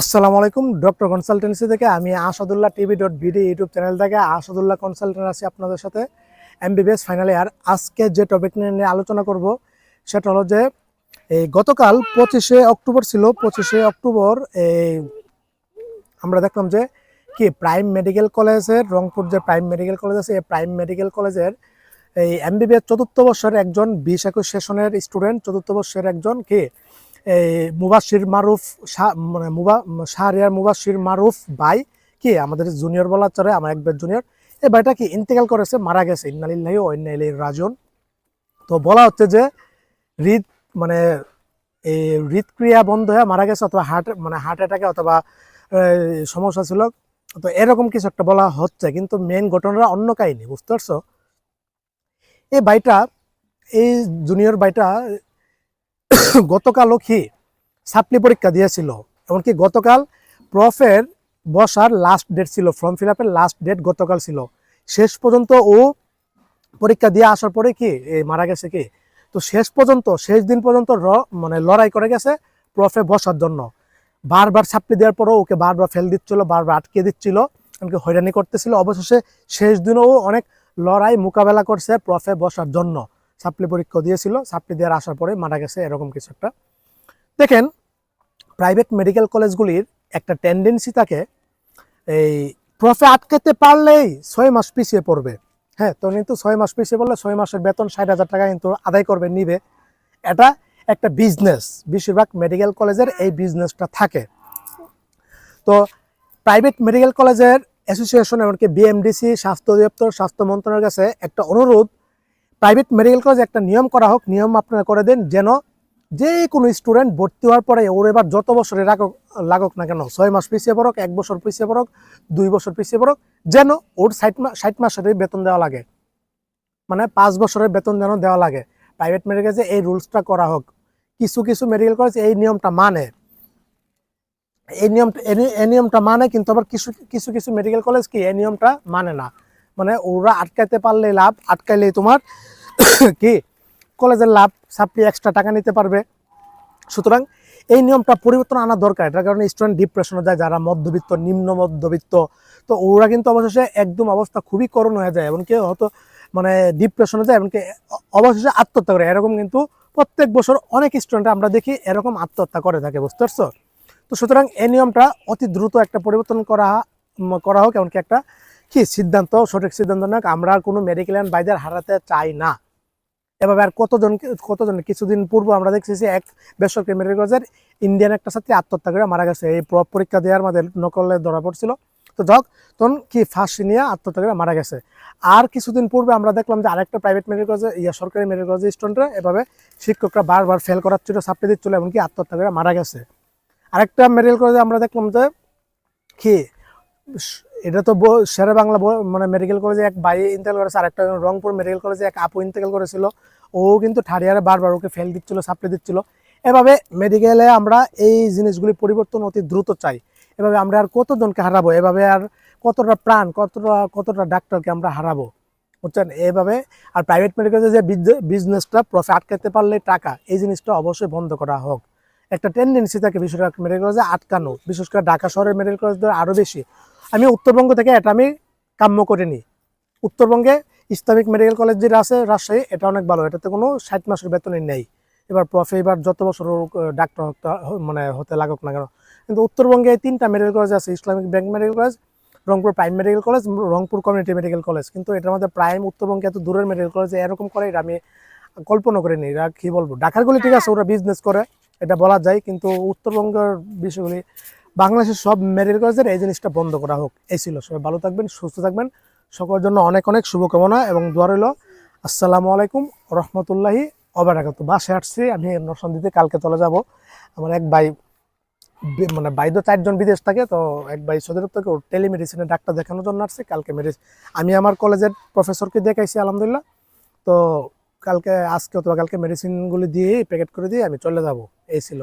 আসসালামু আলাইকুম, doctor consultancy থেকে আমি Asadullah TV dot BD YouTube channel থেকে আসাদুল্লাহ কনসালটেন্ট আছি আপনাদের সাথে। এমবিবিএস ফাইনাল ইয়ার, আজকে যে টপিক নিয়ে আলোচনা করব, সেটা হলো যে, এই গতকাল পঁচিশে অক্টোবর ছিল, পঁচিশে অক্টোবর এই আমরা দেখলাম যে, কি প্রাইম মেডিকেল কলেজের, রংপুর যে প্রাইম মেডিকেল কলেজ আছে, এই প্রাইম মেডিকেল কলেজের এই এমবিবিএস চতুর্থ বর্ষের একজন বিশ একুশ সেশনের স্টুডেন্ট, চতুর্থ বর্ষের একজন কি? এই মুবাশির মারুফ মানে মুবা, শাহরিয়ার মুবাশির মারুফ ভাই, কি? আমাদের জুনিয়র বলা চলে আমার একবার জুনিয়র। এই ভাইটা কি ইন্তেকাল করেছে, মারা গেছে। ইন্নালিল্লাহি ও ইন্নাইলি রাজন তো বলা হচ্ছে যে, হৃদ মানে এই হৃদক্রিয়া বন্ধ হয়ে মারা গেছে, অথবা হার্ট মানে হার্ট অ্যাটাকে অথবা সমস্যা ছিল। তো এরকম কিছু একটা বলা হচ্ছে, কিন্তু মেন ঘটনাটা অন্য কাহিনী, বুঝতে পারছ? এই বাইটা এই জুনিয়র বাইটা গতকালও কি সাপ্লি পরীক্ষা দিয়েছিল? এমনকি গতকাল প্রফের বসার লাস্ট ডেট ছিল ফর্ম ফিল আপের লাস্ট ডেট গতকাল ছিল। শেষ পর্যন্ত ও পরীক্ষা দিয়ে আসার পরে কি মারা গেছে কি? তো শেষ পর্যন্ত, শেষ দিন পর্যন্ত র মানে লড়াই করে গেছে প্রফে বসার জন্য। বারবার সাপ্লি দেওয়ার পরও ওকে বারবার ফেল দিচ্ছিল, বারবার আটকে দিচ্ছিল, এমনকি হয়রানি করতেছিল। অবশেষে শেষ দিনও অনেক লড়াই মোকাবেলা করছে প্রফে বসার জন্য। সাপ্লি পরীক্ষা দিয়েছিল, সাপ্লি দেওয়ার আসার পরে মারা গেছে এরকম কিছু একটা। দেখেন প্রাইভেট মেডিকেল কলেজগুলির একটা টেন্ডেন্সি থাকে, এই প্রফে আটকাতে পারলেই ছয় মাস পিছিয়ে পড়বে। হ্যাঁ তো কিন্তু ছয় মাস পিছিয়ে পড়লে ছয় মাসের বেতন ষাট হাজার টাকা কিন্তু আদায় করবে, নিবে। এটা একটা বিজনেস বেশিরভাগ মেডিকেল কলেজের এই বিজনেসটা থাকে। তো প্রাইভেট মেডিকেল কলেজের অ্যাসোসিয়েশন এমনকি বিএমডিসি স্বাস্থ্য অধিদপ্তর, স্বাস্থ্য মন্ত্রণালয়ের কাছে একটা অনুরোধ প্রাইভেট মেডিকেল কলেজ একটা নিয়ম করা হোক, নিয়ম আপনারা করে দেন যেন যে কোনো স্টুডেন্ট ভর্তি হওয়ার পরে ওর এবার যত বছরে লাগুক লাগুক না কেন, ছয় মাস পিছিয়ে পড়ক, এক বছর পিছিয়ে পড়ক, দুই বছর পিছিয়ে পড়ক, যেন ওর ষাট মাস ষাট মাসের বেতন দেওয়া লাগে। মানে পাঁচ বছরের বেতন যেন দেওয়া লাগে। প্রাইভেট মেডিকেল কলেজে এই রুলসটা করা হোক। কিছু কিছু মেডিকেল কলেজ এই নিয়মটা মানে। এই নিয়মটা এই নিয়মটা মানে কিন্তু আবার কিছু কিছু কিছু মেডিকেল কলেজ কি এই নিয়মটা মানে না। মানে ওরা আটকাইতে পারলে লাভ, আটকাইলেই তোমার কি? কলেজের লাভ, সাপ্লি এক্সট্রা টাকা নিতে পারবে। সুতরাং এই নিয়মটা পরিবর্তন আনা দরকার। এটার কারণে স্টুডেন্ট ডিপ্রেশনে যায়, যারা মধ্যবিত্ত, নিম্ন মধ্যবিত্ত। তো ওরা কিন্তু অবশেষে একদম অবস্থা খুবই করুণ হয়ে যায়, এমনকি হয়তো মানে ডিপ্রেশনে যায়, এমনকি অবশেষে আত্মহত্যা করে। এরকম কিন্তু প্রত্যেক বছর অনেক স্টুডেন্ট আমরা দেখি এরকম আত্মহত্যা করে থাকে, বুঝতে পারছ? তো সুতরাং এই নিয়মটা অতি দ্রুত একটা পরিবর্তন করা করা হোক, এমনকি একটা কি সিদ্ধান্ত? সঠিক সিদ্ধান্ত না। আমরা কোনো মেডিকেল অ্যান্ড বাইদের হারাতে চাই না। এভাবে আর কতজন কতজন? কিছুদিন পূর্ব আমরা দেখছি এক বেসরকারি মেডিকেল কলেজের ইন্ডিয়ান একটা ছাত্রী আত্মহত্যা করে মারা গেছে। এই পরীক্ষা দেওয়ার মধ্যে নকলে ধরা পড়ছিল। তো যাক, তখন কি ফাঁসি নিয়ে আত্মহত্যা করে মারা গেছে। আর কিছুদিন পূর্বে আমরা দেখলাম যে আরেকটা প্রাইভেট মেডিকেল কলেজে ইয়া, সরকারি মেডিকেল কলেজের স্টুডেন্টরা এভাবে শিক্ষকরা বারবার ফেল করাচ্ছিল সাপ্লি দিচ্ছিল এমনকি আত্মহত্যা করে মারা গেছে। আরেকটা মেডিকেল কলেজে আমরা দেখলাম যে কি এটা তো শেরে বাংলা মানে মেডিকেল কলেজে এক ভাই ইন্তেকাল করেছে আর একটা রংপুর মেডিকেল কলেজে এক আপু ইন্তেকাল করেছিল। ও কিন্তু থার্ড বারবার ওকে ফেল দিচ্ছিল সাপ্লাই দিচ্ছিল। এভাবে মেডিকেলে আমরা এই জিনিসগুলি পরিবর্তন অতি দ্রুত চাই। এভাবে আমরা আর কতজনকে হারাবো? এভাবে আর কতটা প্রাণ, কতটা কতটা ডাক্তারকে আমরা হারাবো? বুঝছেন? এভাবে আর প্রাইভেট মেডিকেলে যে বিজনেসটা প্রফিট আটকাতে পারলে টাকা, এই জিনিসটা অবশ্যই বন্ধ করা হোক। একটা টেন্ডেন্সি থাকে বেশিরভাগ মেডিকেল কলেজে আটকানো। বিশেষ করে ঢাকা শহরের মেডিকেল কলেজদের আরও বেশি। আমি উত্তরবঙ্গ থেকে এটা আমি কাম্য করিনি। উত্তরবঙ্গে ইসলামিক মেডিকেল কলেজ যেটা আছে, রাজশাহী, এটা অনেক ভালো। এটাতে কোনো ষাট মাসের বেতনই নেই। এবার প্রফে এবার যত বছর ডাক্তার মানে হতে লাগুক না কেন। কিন্তু উত্তরবঙ্গে তিনটা মেডিকেল কলেজ আছে, Islamic bank medical college Rangpur prime medical college Rangpur community medical college কিন্তু এটার মধ্যে প্রাইম উত্তরবঙ্গে এত দূরের মেডিকেল কলেজ এরকম করে, এটা আমি কল্পনা করিনি। এরা কি বলব? ডাকারগুলি ঠিক আছে, ওরা বিজনেস করে, এটা বলা যায়। কিন্তু উত্তরবঙ্গের বিষয়গুলি বাংলাদেশের সব মেডিকেল কলেজের এই জিনিসটা বন্ধ করা হোক। এই ছিল। সবাই ভালো থাকবেন, সুস্থ থাকবেন। সকলের জন্য অনেক অনেক শুভকামনা এবং দোয়া রইল। আসসালামু আলাইকুম রহমতুল্লাহি অবরাকাত বাসে আসছি, আমি নরসন দিতে কালকে চলে যাব। আমার এক ভাই মানে তো চারজন বিদেশ থাকে, তো এক ভাই সৌদি আরব থেকে টেলিমেডিসিনের ডাক্তার দেখানোর জন্য আসছে, কালকে মেডিসিন আমি আমার কলেজের প্রফেসরকে দেখাইছি, আলহামদুলিল্লাহ। তো কালকে, আজকে অথবা কালকে মেডিসিনগুলি দিয়ে প্যাকেট করে দিয়ে আমি চলে যাব। এই ছিল।